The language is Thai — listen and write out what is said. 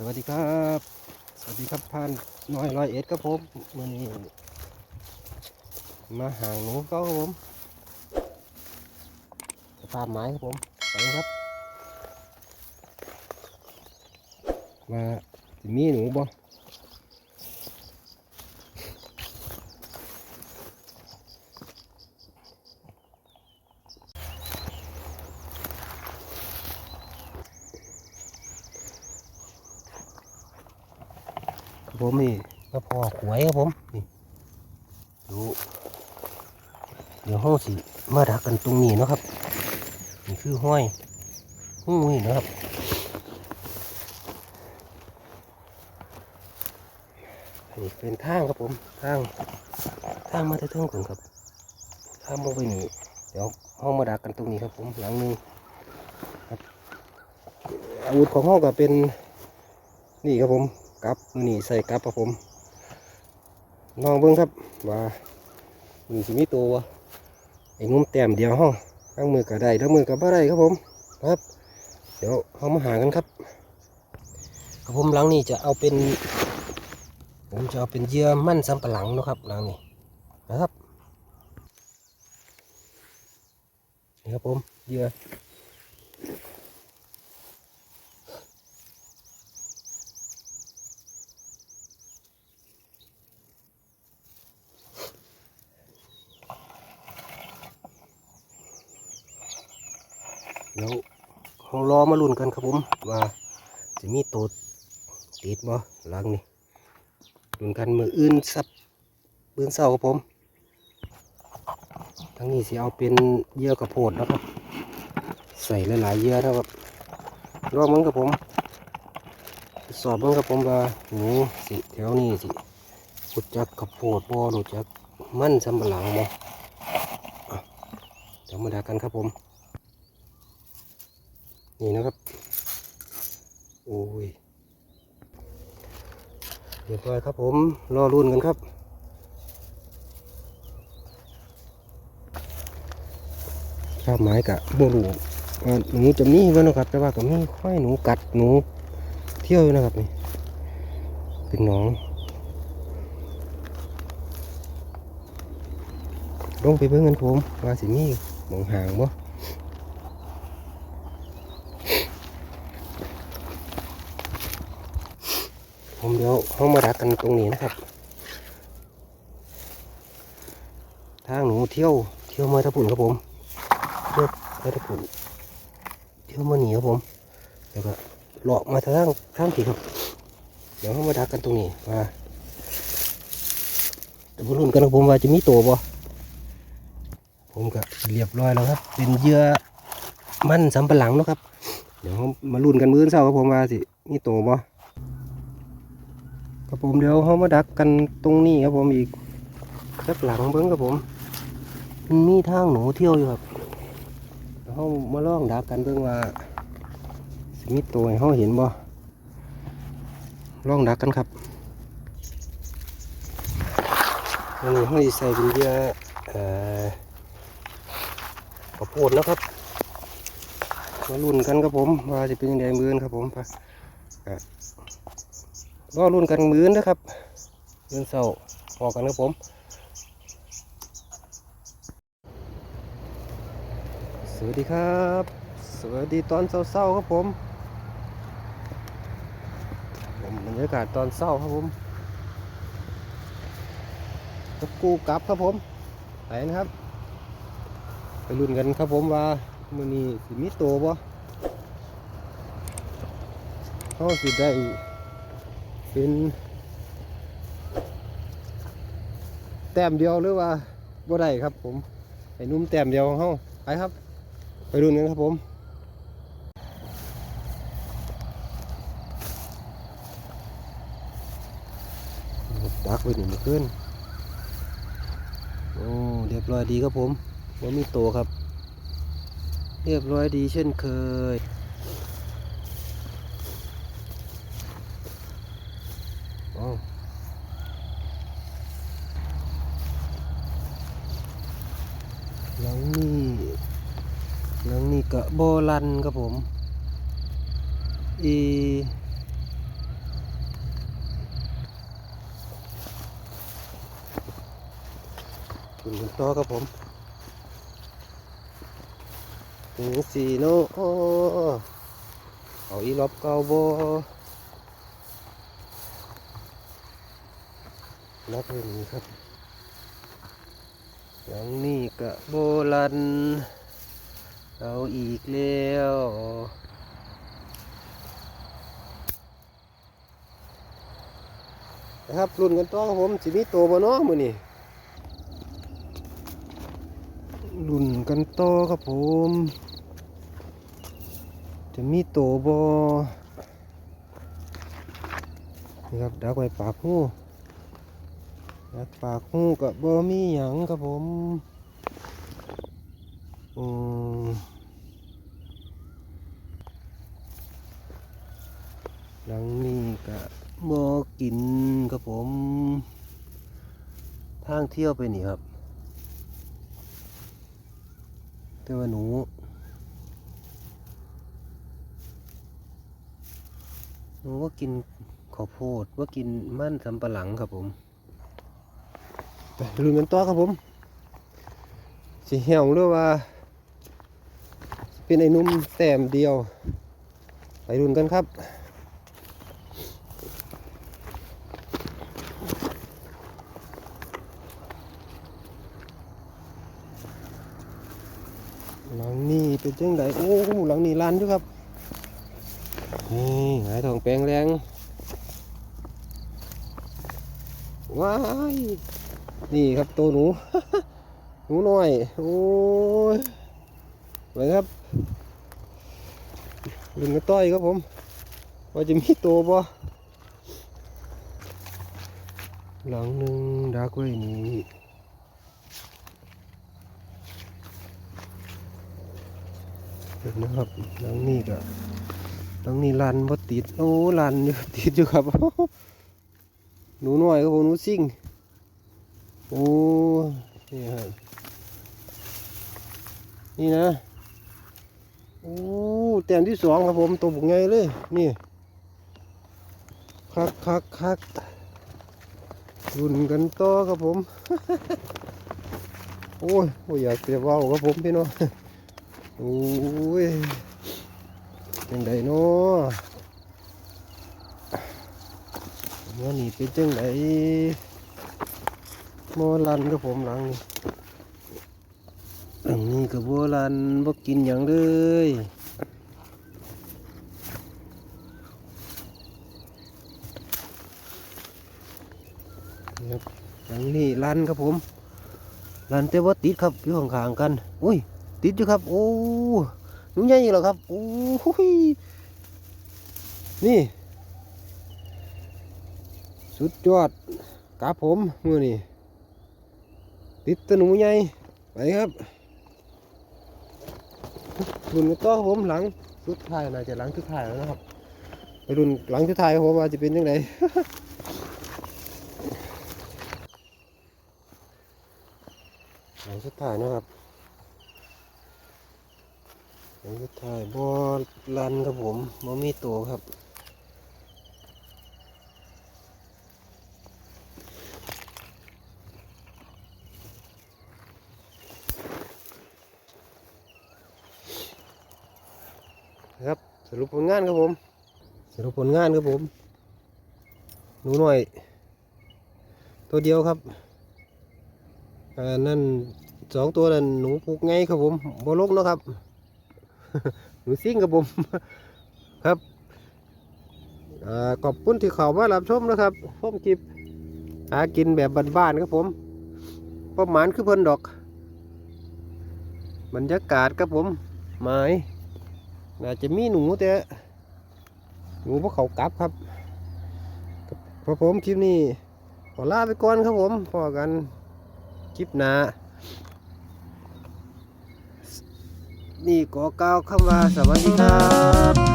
สวัสดีครับ สวัสดีครับพานน้อยร้อยเอ็ดครับผมมันนี้มาหางหนูก็ครับผมสภาพไม้ครับผมไปครับ มาสิมีหนูบ่ ผมนี่มาพอหวยครับผมนี่ดูเดี๋ยวห้องสิมาดักกันตรงนี้นะครับนี่คือห้อยหุ้ยนะครับนนี้เป็นทางครับผมทางทางมาที่เทิงก่อนครับทางลงไปนี่เดี๋ยวห้องมาดักกันตรงนี้ครับผมหลังนึงครับอาวุธของห้องก็เป็นนี่ครับผม กับมือนี่ใส่กับครับผมลองเบิ้งครับว่ามีสิมีตัวไอ้งุ้มแต้มเดียวห้องทั้งมือก็ได้ทั้งมือก็บ่ได้ครับผมครับ เดี๋ยวห้องมาหากันครับครับผมหลังนี้จะเอาเป็น ผมจะเอาเป็นเยื่อมั่นสำปะหลังนะครับหลังนี้นะครับนี่ครับผมเยื่อ เดี๋ยวเรารอมาลุ้นกันครับผมว่าจะมีตัวติดบ่หลังนี้ดุนกันมืออื่นซับปืนเศร้าครับผม ทั้งนี้สิเอาเป็นเยื่อกระโพดนะครับ ใส่หลายๆเยื่อนะครับรอบมึงครับผมสอบมึงครับผมว่าหนูสิแถวนี้สิรู้จักกระโพดบ่รู้จักมั่นสำปะหลังบ่อะเดี๋ยวมดากันครับผม นี่นะครับ โอ้ยเรียบร้อยครับผม รอรุ่นกันครับ ข้าวไม้กะบลูว่าหนูจะมีวะนะครับ แต่ว่าก็มีค่อยหนูกัดหนูเที่ยวนะครับนี่ เป็นหน้องลงไปเบิ่งกันผมว่าสิมีหมองห่างบ่ ผมเดี๋ยวเขามาดักกันตรงนี้นะครับ ทางหนูเที่ยวเที่ยวมาตะปุ่นครับผมเที่ยวมาตะปุ่นเที่ยวมาหนีครับผมแล้วก็หลอกมาทางทางผีครับ เดี๋ยวเขามาดักกันตรงนี้ว่าจะมาลุ้นกันครับผมว่าจะมีตัวบ่ผมก็เรียบร้อยแล้วครับ เป็นเยื่อมันสำปะหลังนะครับ เดี๋ยวมาลุ้นกันมื้อเช้าครับผมว่าสิมีตัวบ่ ครับผมเดี๋ยวเขามาดักกันตรงนี้ครับผมอีกสักหลังเบิ้งครับผมมันมีทางหนูเที่ยวอยู่ครับเขามาล่องดักกันเบิ้งว่าสิมีตัวห้เขาเห็นบ่ล่องดักกันครับอันนี้เขาสิใส่เป็นเยื่อเอ่อข้าวโพดนะครับมาลุ้นกันครับผมว่าจะเป็นยังไงมือนครับผมไปอะ รอรุ่นกันมื้อนนะครับมื้อนเสาพอกันครับผมสวัสดีครับ สวัสดีตอนเศร้าๆครับผมผมบรรยากาศตอนเศร้าครับผมตะกูกลับครับผมไปนะครับ ไปรุ่นกันครับผมว่ามือนี้สิมีโตบ่เขาสิได้ เป็นแต้มเดียวหรือว่าบ่ได้ครับ ผมไอ้นุ่มแต้มเดียวของเขาไปครับ ไปดูกันครับผมดักไว้หนึ่งขึ้นโอ้เรียบร้อยดีครับผมว่ามีโตครับ เรียบร้อยดีเช่นเคย หลังนี่หลังนี่กะโบลันครับผมอีคุณกันต่อครับผมหนสีโนเอาอีลอบเกาโบรักเรื่องนครับ หลังนี้กะโบรันเอาอีกแล้วนะครับรุ่นกันต่อครับผมสิมีโตบ่เนาะมื้อนี้รุ่นกันต่อครับผม จะมีโตบ่นี่ครับดักไว้ปากหู ดักปากหูกับบ่มีหยังครับผมอืมหลังนี้ก็บ่กินครับผม ทางเที่ยวไปนี่ครับแต่ว่าหนูหนูว่ากินข้าวโพดว่ากินมันสำปะหลังครับผม ไปลุ้นกันต่อครับผมสิเหี่ยวหรือว่า เป็นไอ้นุ่มแต้มเดียว ไปลุนกันครับหลังนี้เป็นจังไดโอ้หลังนี้ลานอยู่ครับนี่หายทองแปลงแรงว้าย นี่ครับตัวหนู หนูน้อย โอ้ยไปครับลุนกระต้อยครับผม ว่าจะมีตัวบ่หลังหนึ่งดักไว้นี่เห็นนะครับหลังนี้ก็ตรงนี้ลันบ่ติด โอ้ลันอยู่ติดอยู่ครับหนูน้อยครับผมหนูซิ่ง โอ้นี่ครับนี่นะ โอ้แต้มที่สองครับผม ตัวบุกไงเลย นี่คักคักคักรุ่นกันต่อครับผม โอ้ยโอ้ยอยากจะเว้าครับผมพี่น้องโอ้ยจังไดเนาะว่านี่เป็นจังได โมลันกับผมหลังนี่หลังนี้กับโบลันบ่กินอย่างเลยครับหลังนี้ลันครับผมลันแต่ว่าติดครับอยู่ข้างๆกันอุ้ยติดอยู่ครับ โอ้หนูใหญ่เหรอครับโอ้ยนี่ สุดยอดกับผมมือนี่ ติดตวหนูใหญ่ไปครับรุ่นกันต่อผมหลังสุดท้ายน่าจะหลังสุดท้ายแล้วนะครับไปรุ่นหลังสุดท้ายผมว่าจะเป็นยังไงหลังสุดท้ายนะครับผมจะถ่ายบอลลันครับผมบ่มีตัวครับ ครับ สรุปผลงานครับผม สรุปผลงานครับผมหนูหน่อย ตัวเดียวครับอ่านั่นสองตัวนั่นหนูผูกไงครับผมบ่ลกเนาะครับ หนูซิ่งกับผม ครับอ่าขอบคุณที่เข้ามารับชมนะครับชมคลิปหากินแบบบ้านๆครับผมประมาณคือเพิ่นดอก บรรยากาศครับผมไม้ น่าจะมีหนูแต่หนูพวกเขากลับครับพอผมคลิปนี้ขอลาไปก่อนครับผมพอกันคลิปหน้านี่ก็กล่าวคำว่าสวัสดีครับ